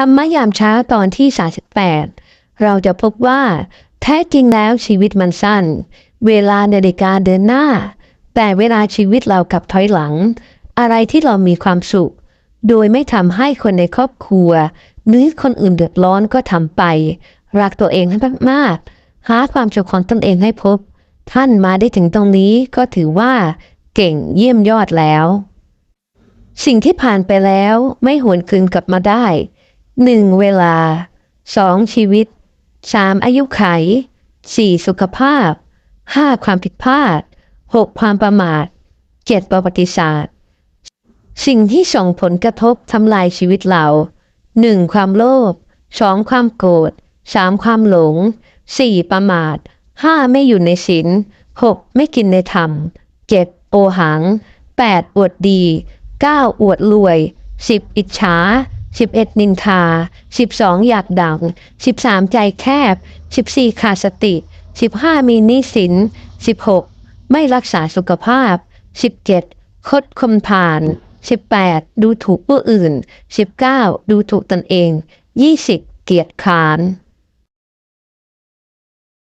ธรรมยามเช้าตอนที่ 38 เราจะพบว่า แท้จริงแล้วชีวิตมันสั้น เวลานาฬิกาเดินหน้า แต่เวลาชีวิตเรากลับถอยหลัง อะไรที่เรามีความสุข โดยไม่ทำให้คนในครอบครัวหรือคนอื่นเดือดร้อนก็ทำไป รักตัวเองให้มากๆหาความสุขของตนเองให้พบ ท่านมาได้ถึงตรงนี้ก็ถือว่า เก่งเยี่ยมยอดแล้ว สิ่งที่ผ่านไปแล้วไม่หวนคืนกลับมาได้ หนึ่งเวลาสองชีวิตสามอายุไขสี่สุขภาพห้าความผิดพลาดหกความประมาทเจ็ดประวัติศาสตร์ สิ่งที่ส่งผลกระทบทำลายชีวิตเราหนึ่งความโลภสองความโกรธสามความหลงสี่ประมาทห้าไม่อยู่ในศีลหกไม่กินในธรรมเจ็ดโอหังแปดอวดดีเก้าอวดรวยสิบอิจฉา สิบเอ็ดนินทาสิบสองอยากดังสิบสามใจแคบสิบสี่ขาดสติสิบห้ามีนิสินสิบหกไม่รักษาสุขภาพสิบเจ็ดคดคมผ่านสิบแปดดูถูกผู้อื่นสิบเก้าดูถูกตนเองยี่สิบเกียจคร้าน